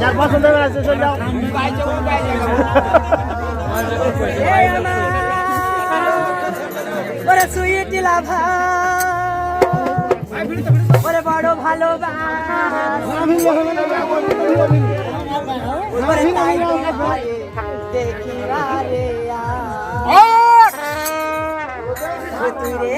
যার পছন্দ আছে চলে যাও। এই আমার। ওরে বড় তাই দেখিবারে তুই রে।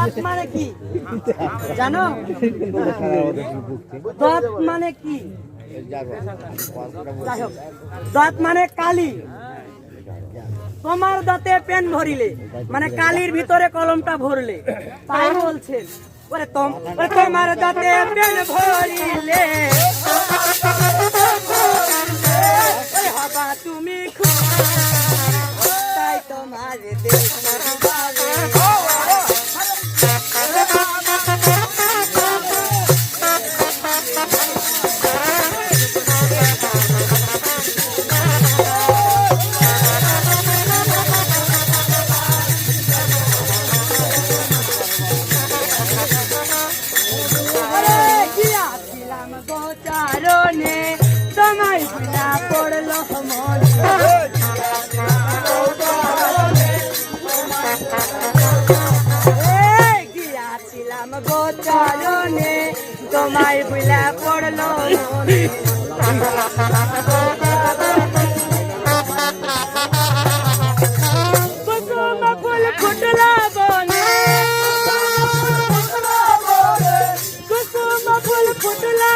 দাঁতে মানে কি? জানো? দাঁত মানে কি? দাঁত মানে কালি। তোমার দাঁতে পেন ভরিলে মানে কালির ভিতরে কলমটা ভরলে। তাই বলছেন ওরে তোমার দাঁতে পেন ভরিলে। তুমি তাই তোমার গিয়াছিলাম গোচারণে তোমায় বুলা পড়ল ফুল ফুটলা বনে। কুসুম ফুল ফুটলা